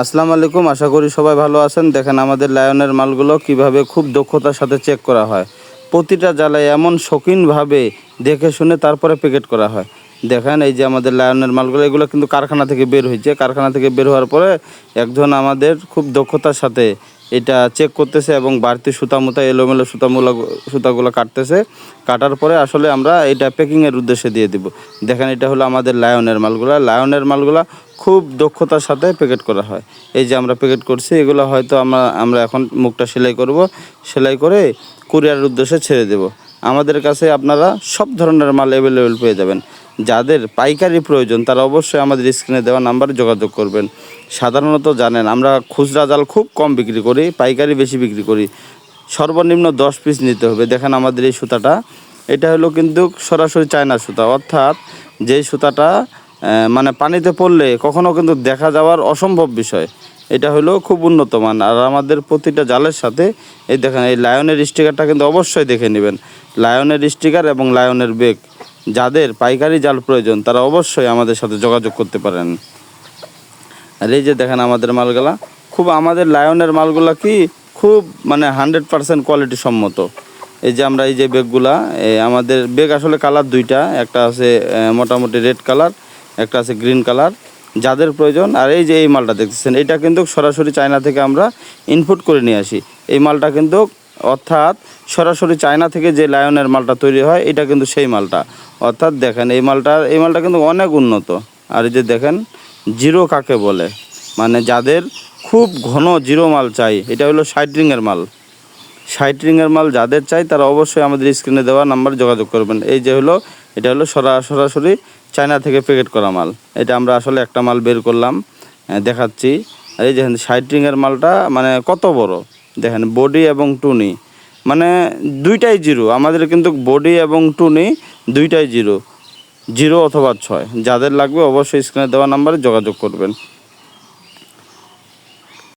আসসালামু আলাইকুম, আশা করি সবাই ভালো আছেন। দেখেন আমাদের লায়নের মালগুলো কীভাবে খুব দক্ষতার সাথে চেক করা হয়। প্রতিটা জ্বালায় এমন শৌখিনভাবে দেখে শুনে তারপরে প্যাকেট করা হয়। দেখেন এই যে আমাদের লায়নের মালগুলো, এগুলো কিন্তু কারখানা থেকে বের হয়েছে। কারখানা থেকে বের হওয়ার পরে একজন আমাদের খুব দক্ষতার সাথে এটা চেক করতেছে এবং বাড়তি সুতা মুতা এলোমেলো সুতামুলা, সুতাগুলো কাটতেছে। কাটার পরে আসলে আমরা এটা প্যাকিংয়ের উদ্দেশ্যে দিয়ে দিব। দেখেন এটা হলো আমাদের লায়নের মালগুলা। লায়নের মালগুলা খুব দক্ষতার সাথে প্যাকেট করা হয়। এই যে আমরা প্যাকেট করছি, এগুলো হয়তো আমরা আমরা এখন মুখটা সেলাই করব। সেলাই করে কুরিয়ারের উদ্দেশ্যে ছেড়ে দেব। আমাদের কাছে আপনারা সব ধরনের মাল অ্যাভেলেবেল পেয়ে যাবেন। যাদের পাইকারি প্রয়োজন, তারা অবশ্যই আমাদের স্ক্রিনে দেওয়া নাম্বারে যোগাযোগ করবেন। সাধারণত জানেন, আমরা খুচরা জাল খুব কম বিক্রি করি, পাইকারি বেশি বিক্রি করি। সর্বনিম্ন দশ পিস নিতে হবে। দেখেন আমাদের এই সুতাটা, এটা হলো কিন্তু সরাসরি চায়না সুতা। অর্থাৎ যেই সুতাটা মানে পানিতে পড়লে কখনও কিন্তু দেখা যাওয়ার অসম্ভব বিষয়। এটা হলো খুব উন্নত মান আর আমাদের প্রতিটা জালের সাথে, এই দেখেন, এই লায়নের স্টিকারটা কিন্তু অবশ্যই দেখে নেবেন। লায়নের স্টিকার এবং লায়নের বেগ। যাদের পাইকারি জাল প্রয়োজন তারা অবশ্যই আমাদের সাথে যোগাযোগ করতে পারেন। আর এই যে দেখেন আমাদের মালগুলা খুব আমাদের লায়নের মালগুলা কি খুব মানে হান্ড্রেড পার্সেন্ট কোয়ালিটি সম্মত। এই যে আমরা এই যে বেগগুলা এ, আমাদের বেগ আসলে কালার দুইটা একটা আছে মোটামুটি রেড কালার একটা আছে গ্রিন কালার যাদের প্রয়োজন। আর এই যে এই মালটা দেখতেছেন এটা কিন্তু সরাসরি চায়না থেকে আমরা ইনপুট করে নিয়ে আসি। এই মালটা কিন্তু অর্থাৎ সরাসরি চায়না থেকে যে লায়নের মালটা তৈরি হয়, এটা কিন্তু সেই মালটা। অর্থাৎ দেখেন, এই মালটা এই মালটা কিন্তু অনেক উন্নত। আর এই যে দেখেন, জিরো কাকে বলে? মানে যাদের খুব ঘন জিরো মাল চাই, এটা হলো ষাট রিংয়ের মাল। ষাট রিংয়ের মাল যাদের চাই, তারা অবশ্যই আমাদের স্ক্রিনে দেওয়া নাম্বার যোগাযোগ করবেন। এই যে হলো, এটা হলো সরা, সরাসরি চায়না থেকে প্যাকেট করা মাল। এটা আমরা আসলে একটা মাল বের করলাম দেখাচ্ছি। এই যে ষাট রিংয়ের মালটা মানে কত বড়? দেখেন বডি এবং টুনি মানে দুইটাই জিরো আমাদের কিন্তু বডি এবং টুনি দুইটাই জিরো জিরো অথবা ছয়। যাদের লাগবে অবশ্যই স্ক্রিনে দেওয়া নাম্বারে যোগাযোগ করবেন।